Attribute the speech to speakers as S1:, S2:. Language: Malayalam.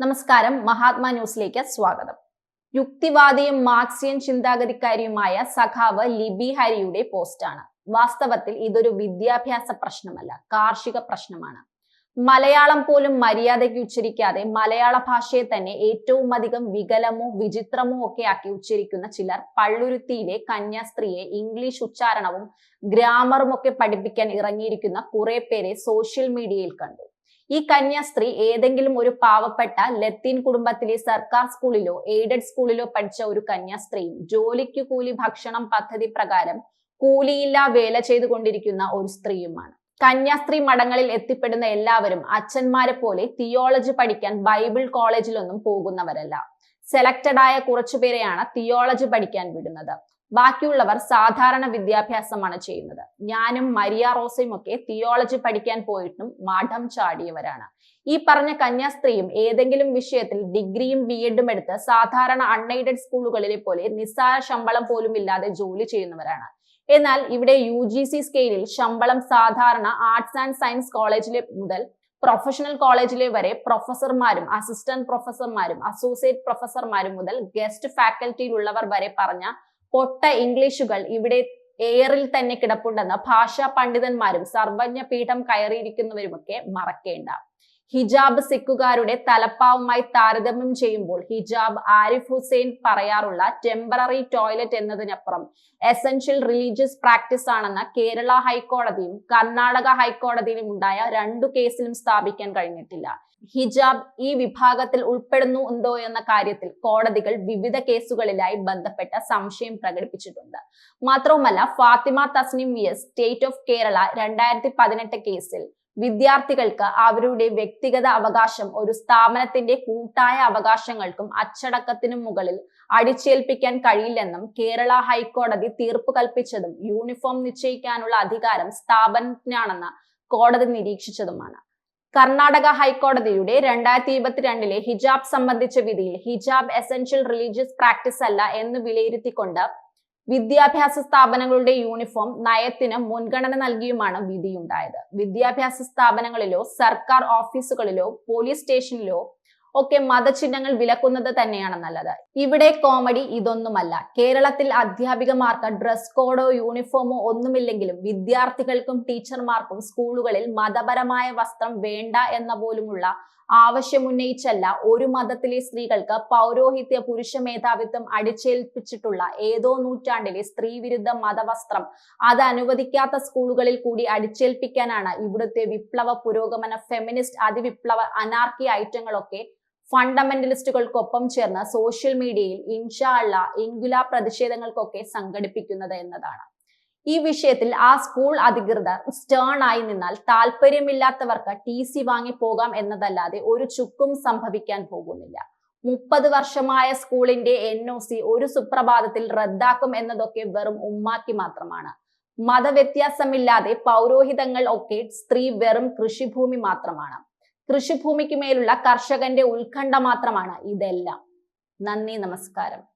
S1: നമസ്കാരം. മഹാത്മാ ന്യൂസിലേക്ക് സ്വാഗതം. യുക്തിവാദിയും മാർക്സിയൻ ചിന്താഗതിക്കാരിയുമായ സഖാവ് ലിബി ഹരിയുടെ പോസ്റ്റാണ് വാസ്തവത്തിൽ ഇതൊരു വിദ്യാഭ്യാസ പ്രശ്നമല്ല കാർഷിക പ്രശ്നമാണ്. മലയാളം പോലും മര്യാദയ്ക്ക് ഉച്ചരിക്കാതെ മലയാള ഭാഷയെ തന്നെ ഏറ്റവും അധികം വികലമോ വിചിത്രമോ ഒക്കെ ആക്കി ഉച്ചരിക്കുന്ന ചിലർ പള്ളുരുത്തിയിലെ കന്യാസ്ത്രീയെ ഇംഗ്ലീഷ് ഉച്ചാരണവും ഗ്രാമറും ഒക്കെ പഠിപ്പിക്കാൻ ഇറങ്ങിയിരിക്കുന്ന കുറെ പേരെ സോഷ്യൽ മീഡിയയിൽ കണ്ടു. ഈ കന്യാസ്ത്രീ ഏതെങ്കിലും ഒരു പാവപ്പെട്ട ലത്തീൻ കുടുംബത്തിലെ സർക്കാർ സ്കൂളിലോ എയ്ഡഡ് സ്കൂളിലോ പഠിച്ച ഒരു കന്യാസ്ത്രീയും ജോലിക്ക് കൂലി ഭക്ഷണം പദ്ധതി പ്രകാരം കൂലിയില്ലാ വേല ചെയ്തുകൊണ്ടിരിക്കുന്ന ഒരു സ്ത്രീയുമാണ്. കന്യാസ്ത്രീ മഠങ്ങളിൽ എത്തിപ്പെടുന്ന എല്ലാവരും അച്ഛന്മാരെ പോലെ തിയോളജി പഠിക്കാൻ ബൈബിൾ കോളേജിലൊന്നും പോകുന്നവരല്ല. സെലക്റ്റഡ് ആയ കുറച്ചുപേരെയാണ് തിയോളജി പഠിക്കാൻ വിടുന്നത്. ബാക്കിയുള്ളവർ സാധാരണ വിദ്യാഭ്യാസമാണ് ചെയ്യുന്നത്. ഞാനും മരിയ റോസയും ഒക്കെ തിയോളജി പഠിക്കാൻ പോയിട്ടും മഠം ചാടിയവരാണ്. ഈ പറഞ്ഞ കന്യാസ്ത്രീയും ഏതെങ്കിലും വിഷയത്തിൽ ഡിഗ്രിയും ബി എഡും എടുത്ത് സാധാരണ അൺഎയ്ഡഡ് സ്കൂളുകളിലെ പോലെ നിസ്സാര ശമ്പളം പോലും ഇല്ലാതെ ജോലി ചെയ്യുന്നവരാണ്. എന്നാൽ ഇവിടെ യു ജി സി സ്കെയിലിൽ ശമ്പളം സാധാരണ ആർട്സ് ആൻഡ് സയൻസ് കോളേജിലെ മുതൽ പ്രൊഫഷണൽ കോളേജിലെ വരെ പ്രൊഫസർമാരും അസിസ്റ്റന്റ് പ്രൊഫസർമാരും അസോസിയേറ്റ് പ്രൊഫസർമാരും മുതൽ ഗസ്റ്റ് ഫാക്കൽറ്റിയിലുള്ളവർ വരെ പറഞ്ഞ പൊട്ട ഇംഗ്ലീഷുകൾ ഇവിടെ എയറിൽ തന്നെ കിടപ്പുണ്ടെന്ന് ഭാഷാ പണ്ഡിതന്മാരും സർവജ്ഞ പീഠം കയറിയിരിക്കുന്നവരുമൊക്കെ മറക്കേണ്ട. ഹിജാബ് സിക്കുകാരുടെ തലപ്പാവുമായി താരതമ്യം ചെയ്യുമ്പോൾ ഹിജാബ് ആരിഫ് ഹുസൈൻ പറയാറുള്ള ടെമ്പററി ടോയ്ലറ്റ് എന്നതിനപ്പുറം എസെൻഷ്യൽ റിലീജിയസ് പ്രാക്ടീസ് ആണെന്ന കേരള ഹൈക്കോടതിയും കർണാടക ഹൈക്കോടതിയിലും ഉണ്ടായ രണ്ടു കേസിലും സ്ഥാപിക്കാൻ കഴിഞ്ഞിട്ടില്ല. ഹിജാബ് ഈ വിഭാഗത്തിൽ ഉൾപ്പെടുന്നു ഉണ്ടോ എന്ന കാര്യത്തിൽ കോടതികൾ വിവിധ കേസുകളിലായി ബന്ധപ്പെട്ട സംശയം പ്രകടിപ്പിച്ചിട്ടുണ്ട്. മാത്രവുമല്ല Fathima Tasnim V S state of Kerala രണ്ടായിരത്തി പതിനെട്ട് കേസിൽ വിദ്യാർത്ഥികൾക്ക് അവരുടെ വ്യക്തിഗത അവകാശം ഒരു സ്ഥാപനത്തിന്റെ കൂട്ടായ അവകാശങ്ങൾക്കും അച്ചടക്കത്തിനും മുകളിൽ അടിച്ചേൽപ്പിക്കാൻ കഴിയില്ലെന്നും കേരള ഹൈക്കോടതി തീർപ്പ് കൽപ്പിച്ചതും യൂണിഫോം നിശ്ചയിക്കാനുള്ള അധികാരം സ്ഥാപനത്തിനാണെന്ന് കോടതി നിരീക്ഷിച്ചതുമാണ്. കർണാടക ഹൈക്കോടതിയുടെ രണ്ടായിരത്തി ഇരുപത്തിരണ്ടിലെ ഹിജാബ് സംബന്ധിച്ച വിധിയിൽ ഹിജാബ് എസെൻഷ്യൽ റിലീജിയസ് പ്രാക്ടീസ് അല്ല എന്ന് വിലയിരുത്തിക്കൊണ്ട് വിദ്യാഭ്യാസ സ്ഥാപനങ്ങളുടെ യൂണിഫോം നയത്തിന് മുൻഗണന നൽകിയുമാണ് വിധിയുണ്ടായത് വിദ്യാഭ്യാസ സ്ഥാപനങ്ങളിലോ സർക്കാർ ഓഫീസുകളിലോ പോലീസ് സ്റ്റേഷനിലോ ഒക്കെ മതചിഹ്നങ്ങൾ വിലക്കുന്നത് തന്നെയാണ് നല്ലത്. ഇവിടെ കോമഡി ഇതൊന്നുമല്ല. കേരളത്തിൽ അധ്യാപികമാർക്ക് ഡ്രസ് കോഡോ യൂണിഫോമോ ഒന്നുമില്ലെങ്കിലും വിദ്യാർത്ഥികൾക്കും ടീച്ചർമാർക്കും സ്കൂളുകളിൽ മതപരമായ വസ്ത്രം വേണ്ട എന്ന പോലുമുള്ള ആവശ്യമുന്നയിച്ചല്ല ഒരു മതത്തിലെ സ്ത്രീകൾക്ക് പൗരോഹിത്യ പുരുഷ മേധാവിത്വം അടിച്ചേൽപ്പിച്ചിട്ടുള്ള ഏതോ നൂറ്റാണ്ടിലെ സ്ത്രീവിരുദ്ധ മതവസ്ത്രം. അത് അനുവദിക്കാത്ത സ്കൂളുകളിൽ കൂടി അടിച്ചേൽപ്പിക്കാനാണ് ഇവിടുത്തെ വിപ്ലവ പുരോഗമന ഫെമിനിസ്റ്റ് അതിവിപ്ലവ അനാർക്കി ഐറ്റങ്ങളൊക്കെ ഫണ്ടമെന്റലിസ്റ്റുകൾക്കൊപ്പം ചേർന്ന് സോഷ്യൽ മീഡിയയിൽ ഇൻഷാള്ള ഇൻഗുല പ്രതിഷേധങ്ങൾക്കൊക്കെ സംഘടിപ്പിക്കുന്നത് എന്നതാണ്. ഈ വിഷയത്തിൽ ആ സ്കൂൾ അധികൃതർ സ്റ്റേൺ ആയി നിന്നാൽ താല്പര്യമില്ലാത്തവർക്ക് ടി സി വാങ്ങി പോകാം എന്നതല്ലാതെ ഒരു ചുക്കും സംഭവിക്കാൻ പോകുന്നില്ല. മുപ്പത് വർഷമായ സ്കൂളിന്റെ എൻ ഒ സി ഒരു സുപ്രഭാതത്തിൽ റദ്ദാക്കും എന്നതൊക്കെ വെറും ഉമ്മാക്കി മാത്രമാണ്. മതവ്യത്യാസമില്ലാതെ പൗരോഹിതങ്ങൾ ഒക്കെ സ്ത്രീ വെറും കൃഷിഭൂമി മാത്രമാണ്. കൃഷിഭൂമിക്ക് മേലുള്ള കർഷകന്റെ ഉത്കണ്ഠ മാത്രമാണ് ഇതെല്ലാം. നന്ദി നമസ്കാരം.